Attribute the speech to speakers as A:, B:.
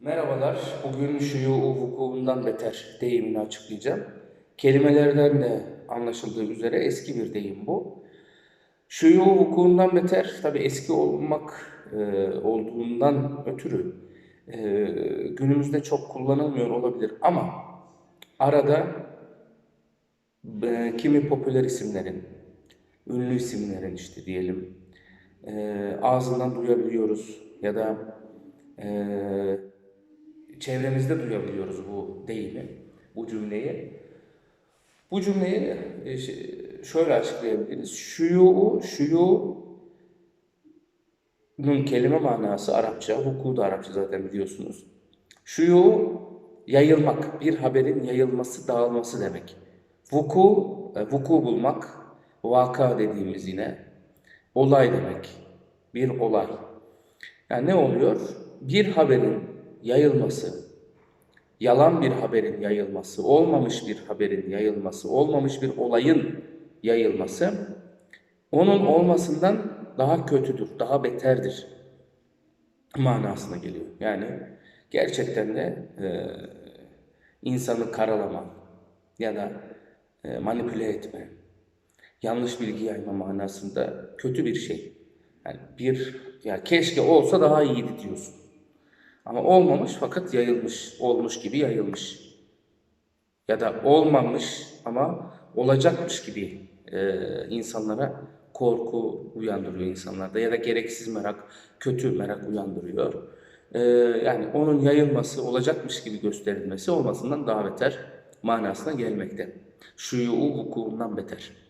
A: Merhabalar. Bugün şuyu vukuundan beter deyimini açıklayacağım. Kelimelerden de anlaşıldığı üzere eski bir deyim bu. Şuyu vukuundan beter, tabi eski olmak e, olduğundan ötürü e, günümüzde çok kullanılmıyor olabilir ama arada e, kimi popüler isimlerin, ünlü isimlerin işte diyelim e, ağzından duyabiliyoruz ya da e, çevremizde duyabiliyoruz bu deyimi, bu cümleyi. Bu cümleyi e, şöyle açıklayabiliriz. Şuyu, şuyu'nun kelime manası Arapça, huku da Arapça zaten biliyorsunuz. Şuyu yayılmak, bir haberin yayılması, dağılması demek. Vuku, e, vuku bulmak, vaka dediğimiz yine olay demek. Bir olay. Yani ne oluyor? Bir haberin yayılması, yalan bir haberin yayılması, olmamış bir haberin yayılması, olmamış bir olayın yayılması onun olmasından daha kötüdür, daha beterdir manasına geliyor. Yani gerçekten de e, insanı karalama ya da e, manipüle etme, yanlış bilgi yayma manasında kötü bir şey. Yani bir ya keşke olsa daha iyiydi diyorsun. Ama olmamış fakat yayılmış, olmuş gibi yayılmış. Ya da olmamış ama olacakmış gibi e, insanlara korku uyandırıyor insanlarda ya da gereksiz merak, kötü merak uyandırıyor. E, yani onun yayılması, olacakmış gibi gösterilmesi olmasından daha beter manasına gelmekte. Şuyu vukuundan beter.